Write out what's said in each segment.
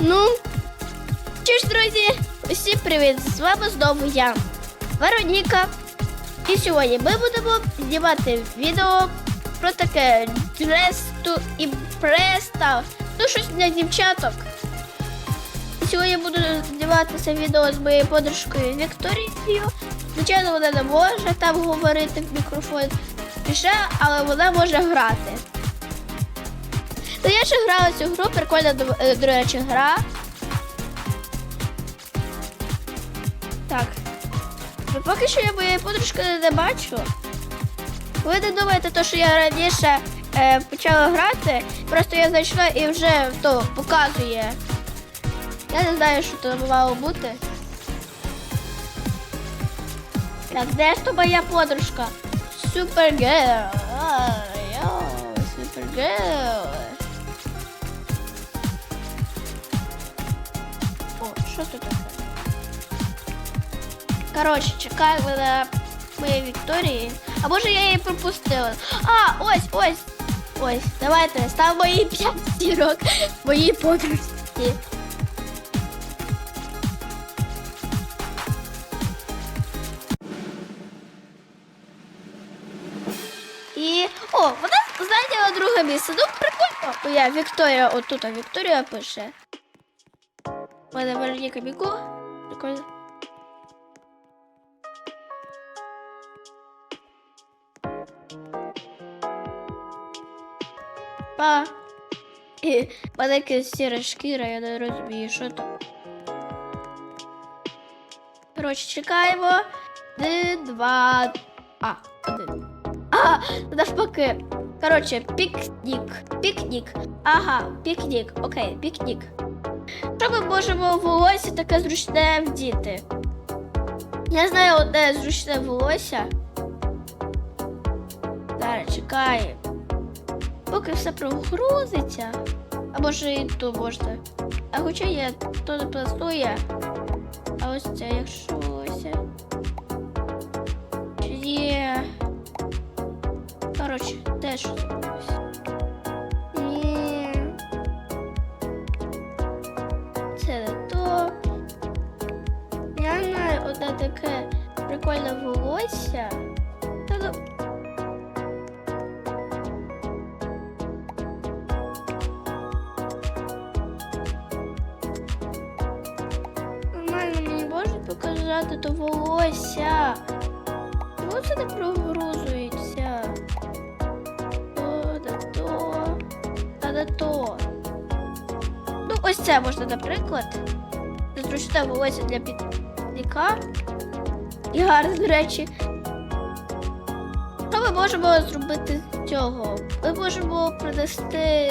Ну, що ж, друзі, усім привіт! З вами знову я, Вероніка. І сьогодні ми будемо знімати відео про таке дресту і преста. Ну, щось для дівчаток. Сьогодні буду знімати це відео з моєю подружкою Вікторією. Звичайно, вона не може там говорити в мікрофон але вона може грати. Ну, я ще грала цю гру, прикольна, до, е, речі, гра. Так. Ну, поки що я моєї подружки не бачу. Ви не думаєте, то, що я раніше е, почала грати, просто я зайшла і вже то показує. Я не знаю, що це мало бути. Так, де ж то моя подружка? Супергерл. Супергерл. Що тут таке? Коротше, чекаю на моєї Вікторії. А може я її пропустила? А, ось, ось. Ось, давайте, став мої 5 зірок моїй подружці. І. О, вона зайняла друге місце. Ну, прикольно. О, я Вікторія, отут, а Вікторія пише. У мене Вероніка Біку. Прикольно. Па. І мене якась я не розумію, що то. Коротше, чекаємо. Один, два. А, один. А, навпаки. Коротше, пікнік. Пікнік. Ага, пікнік. Окей, пікнік. Що ми можемо волосся таке зручне вдіти? Я знаю одне зручне волосся. Зараз чекай. Поки все прогрузиться. А може і то можна. А хоча є, то не пластує. А ось це якщо волосся. Чи є. Коротше, теж ось. Таке прикольне волосся. Ну. Нормально мені показати то волосся. Чому це не прогрузується? То, да то, та да то. Ну, ось це можна, наприклад. Зручне волосся для підліка. І гарне, до речі. Що ми можемо зробити з цього? Ми можемо принести,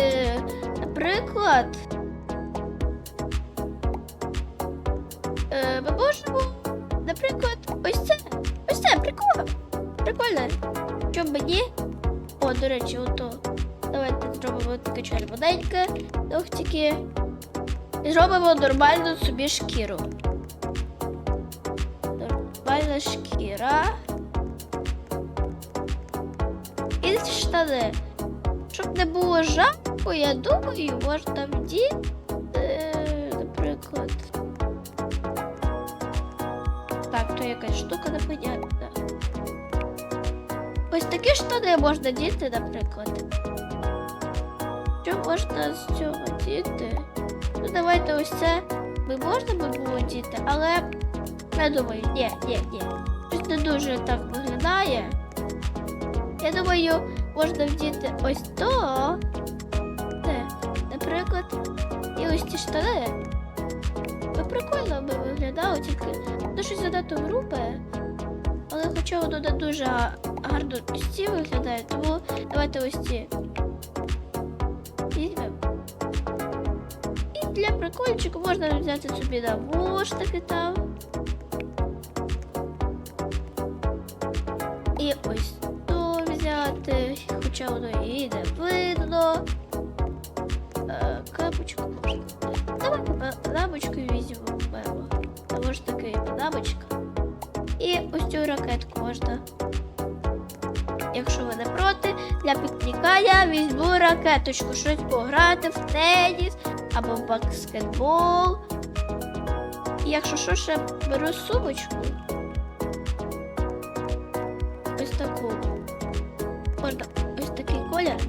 наприклад. Е, ми можемо, наприклад, ось це. Ось це, прикольно. Прикольно. Що мені? О, до речі, ото. Давайте зробимо таке червоненьке, ногтики. І зробимо нормальну собі шкіру. Шкіра. І штани. Щоб не було жарко, я думаю, можна вдіти, наприклад. Так, то якась штука непонятна. Ось такі штани можна діти, наприклад. Що можна з цього діти? Ну, давайте ось це. Ми можна би було діти, але я думаю, ні, ні, ні. Щось не дуже так виглядає. Я думаю, можна вдіти ось то. Де? Наприклад, і ось ці штани. Ну, прикольно би виглядало, тільки ну, щось занадто грубе. Але хоча воно не дуже гарно ці виглядає, тому давайте ось ці. Візьмемо. І для прикольчику можна взяти собі навушники там. Хоча воно і не видно. Е, можна. Давайте па- лампочку візьмемо. Тому ж таки лампочка. І ось цю ракетку можна. Якщо ви не проти, для пікніка я візьму ракеточку, щось пограти в теніс або в баскетбол. І якщо що, ще беру сумочку. Ось таку. Можна ось.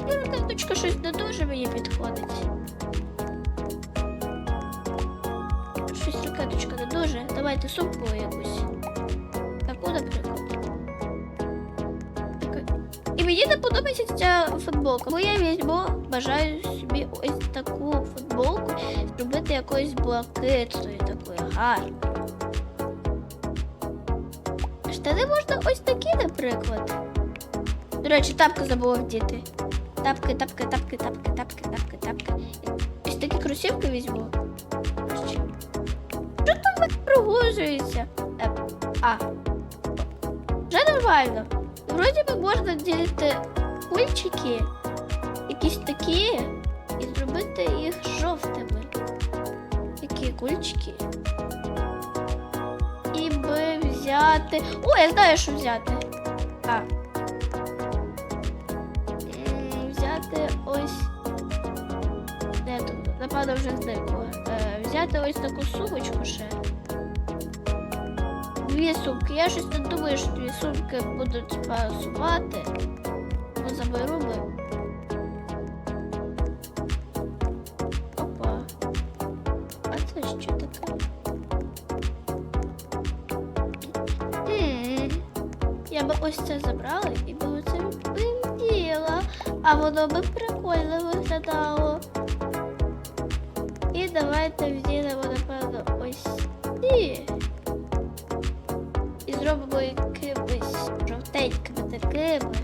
Ну, карточка щось не дуже мені підходить. Щось ракеточка не дуже. Давайте сумку якусь. Таку, наприклад. І мені не подобається ця футболка. Бо я візьму, бажаю собі ось таку футболку зробити якоюсь блакитною, такою гарною. Штани можна ось наприклад. До речі, тапки забула вдіти. Тапки, тапки, тапки, тапки, тапки, тапки, тапки. Ось такі кросівки візьму. Що там прогружується? Е, а. Вже нормально. Вроді би можна ділити кульчики, якісь такі, і зробити їх жовтими. Які кульчики. І би взяти. О, я знаю, що взяти. А. Взяти ось. Де тут? Напевно, вже зникло. Е, взяти ось таку сумочку ще. Дві сумки. Я щось не думаю, що дві сумки будуть пасувати. Ну, заберу би. Ось це забрала і би оце вділа, а воно би прикольно виглядало. І давайте вділимо, напевно, ось ці. І зробимо якимись жовтенькими такими.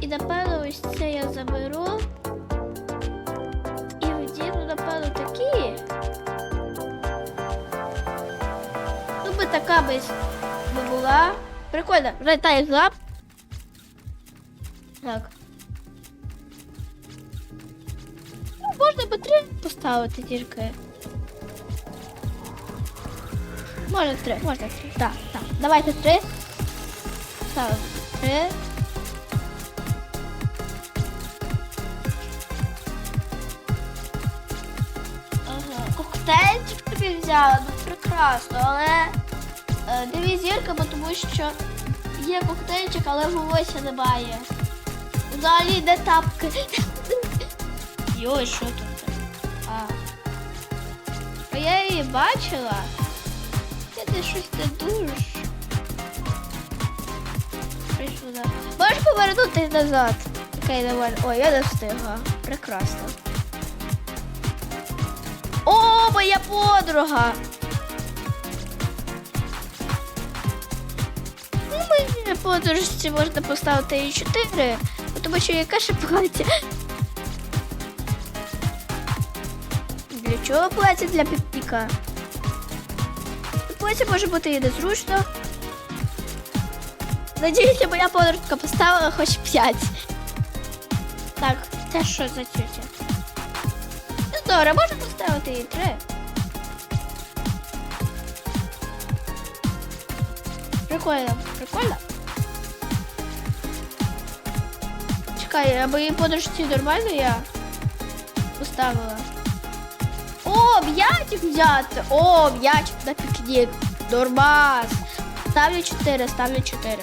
І напевно ось це я заберу. Ну, би була. Прикольно, Ретай зап. Так. Ну, можна би три поставити тільки. Можна три, можна три. Так, так. Давайте три. Ставимо три. Коктейльчик тобі взяла, ну прекрасно, але дві зірки, бо тому що є коктейльчик, але волосся немає. Взагалі де тапки. Йой, що тут? А. Я її бачила. Ти щось не дуже. Можеш повернутися назад? Окей, нормально. Ой, я не встигла. Прекрасно. О, моя подруга! Мені подружці можна поставити і 4, тому що яка ще плаття. Для чого плаття для пікніка? Плаття може бути і незручно. Надіюся, моя подружка поставила хоч 5. Так, це що за тютя? Ну, Добре, можна поставити і 3. Прикольно, прикольно. Чекай, а моїй подружці нормально я поставила. О, м'ячик взяти! О, м'ячик на пікнік. Нормас. Ставлю 4, ставлю 4.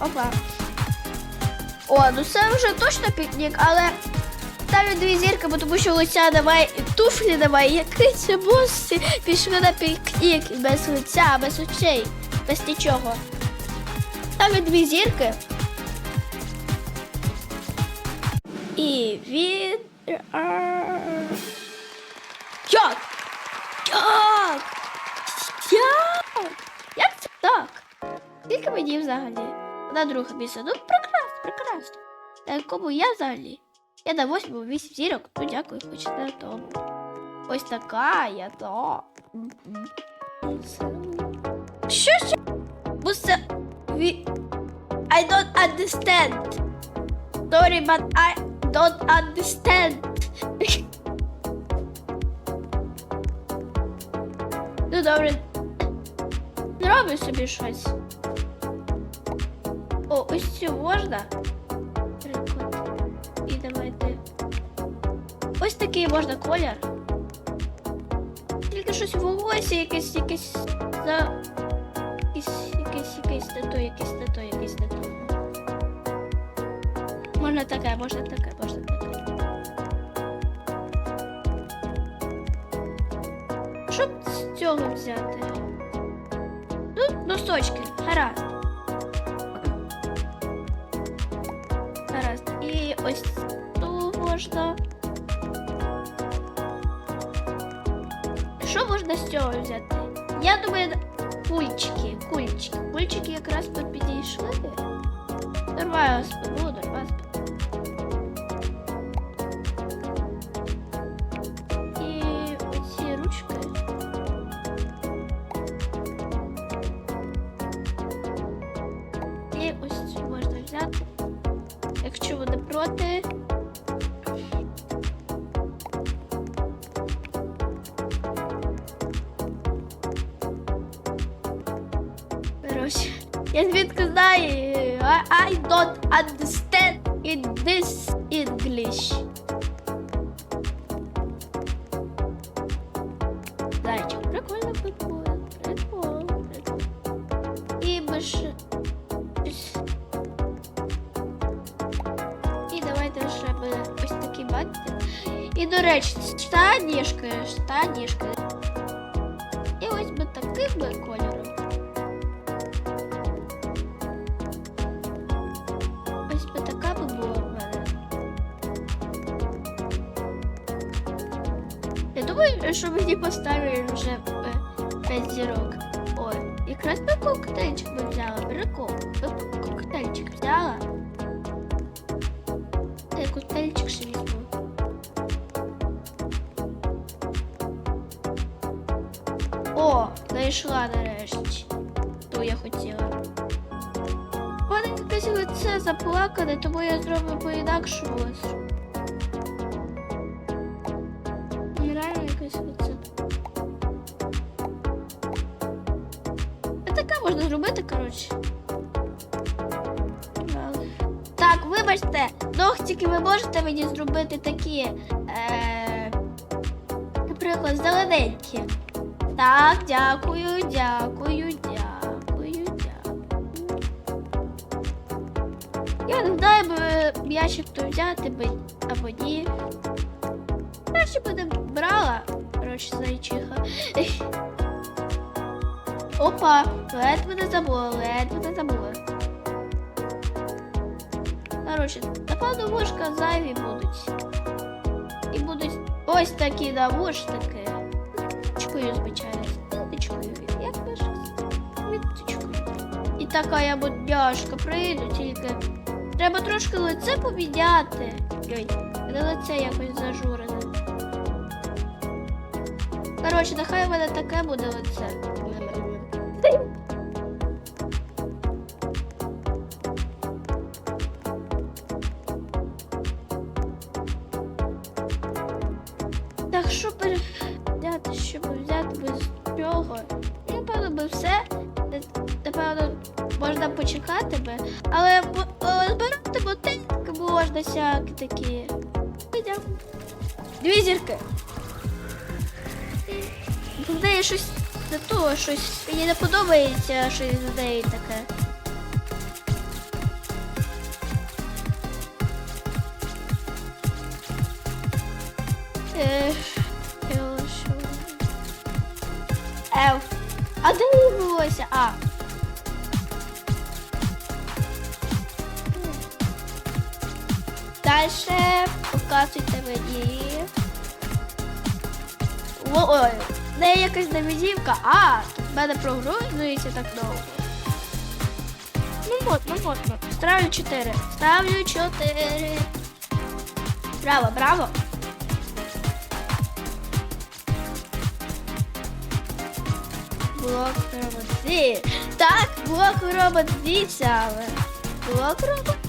Опа. О, ну це вже точно пікнік, але ставлю дві зірки, бо тому що лиця немає і туфлі немає. Який це босси пішли на пікнік без лиця, без очей, без нічого. Ставлю дві зірки. І від. Як? Як? Як? Як це так? Скільки мені взагалі? На друге місце. Ну, прекрасно, прекрасно. На якому я взагалі? Я до 8 вісім зірок, то дякую, хоч на тому. Ось така я то. Що ще? Бусе. I don't understand. Sorry, but I don't understand. ну добре. Роби собі щось. О, ось цю можна. Ось такий можна колір. Тільки щось в волосі, якесь, якесь за. Якесь, якесь, якесь тату, якесь тату, якесь тату. Можна таке, можна таке, можна таке. Щоб з цього взяти? Ну, носочки, гаразд. Гаразд. І ось ту можна. Що можна з цього взяти? Я думаю, кульчики, кульчики. Кульчики якраз тут підійшли. Нормально спину. I, I don't understand in this English. Зайчик, прикольно, прикольно, прикольно, прикольно. І биш... ось- І давайте ще би ось такі бачите. І, до речі, штанішки, штанішки. Думаю, що мені поставили вже 5 зірок. Ой, якраз би коктейльчик би взяла. Прикол. Би коктейльчик взяла. Я коктейльчик ще візьму. О, знайшла нарешті. То я хотіла. У мене якесь лице заплакане, тому я зроблю по-інакшому. А така можна зробити, коротше. Так, вибачте, ногтики ви можете мені зробити такі. Е, наприклад, зелененькі. Так, дякую, дякую, дякую, дякую. Я не знаю, бо ящик то взяти би або ні. Краще буде брала, коротше, зайчиха. Опа, ледве не забула, ледве не забула. Коротше, напевно, вушка зайві будуть. І будуть ось такі навушники. Ниточкою, звичайно, з ниточкою. Як пише? Ниточкою. І така я будяшка прийду, тільки треба трошки лице поміняти. Ой, мене лице якось зажурене. Коротше, нехай в мене таке буде лице. Так, що взяти, щоб взяти без цього? Ну, Напевно, би все. Напевно, можна почекати би. Але збирати ботинки можна всякі такі. Дві зірки. Неї щось не то, щось мені не подобається, щось з неї таке. Що? Ев. А де її волосся? А. Дальше показуйте мені. Ой, в неї якась навізівка. А, тут мене прогрузується так довго. Ну можна, можна. Ставлю 4. Ставлю 4. Браво, браво. Блок робот. Так, блок робот саме. Блок робот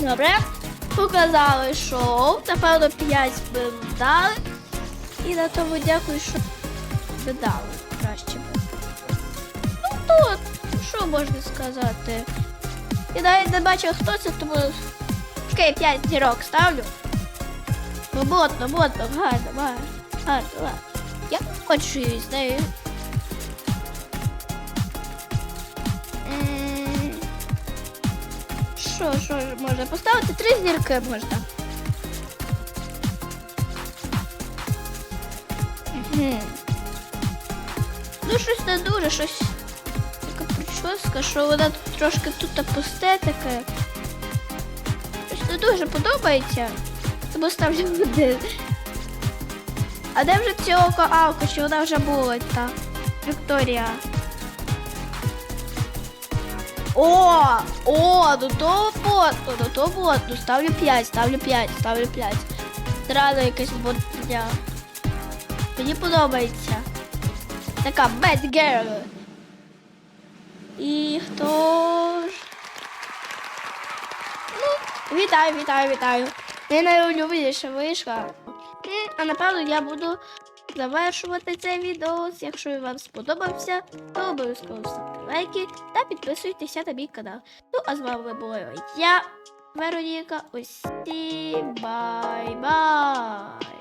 Добре. Показали шоу. Напевно, 5 би дали. І на тому дякую, що ви дали. Краще би. Ну тут, що можна сказати? Я навіть не бачив, хто це, тому окей, 5 зірок ставлю. Ну, ботно, ботно, гарно, гарно, гарно, гарно. Я хочу з нею. Що, що ж можна поставити? Три зірки можна. Ну, щось не дуже, щось така прическа, що вона тут трошки тут пусте таке. Щось не дуже подобається. Тому ставлю один. А де вже цього алко, що вона вже була та Вікторія? О! О, ну то ботно, ну то ботно. Ставлю 5, ставлю 5, ставлю 5. Зразу якась ботня. Мені подобається. Така bad girl. І хто ж? Ну, вітаю, вітаю, вітаю. Ти найулюбленіша вийшла. А напевно я буду завершувати цей відео. Якщо вам сподобався, то обов'язково ставте лайки та підписуйтеся на мій канал. Ну, а з вами була я, Вероніка. Усі бай-бай!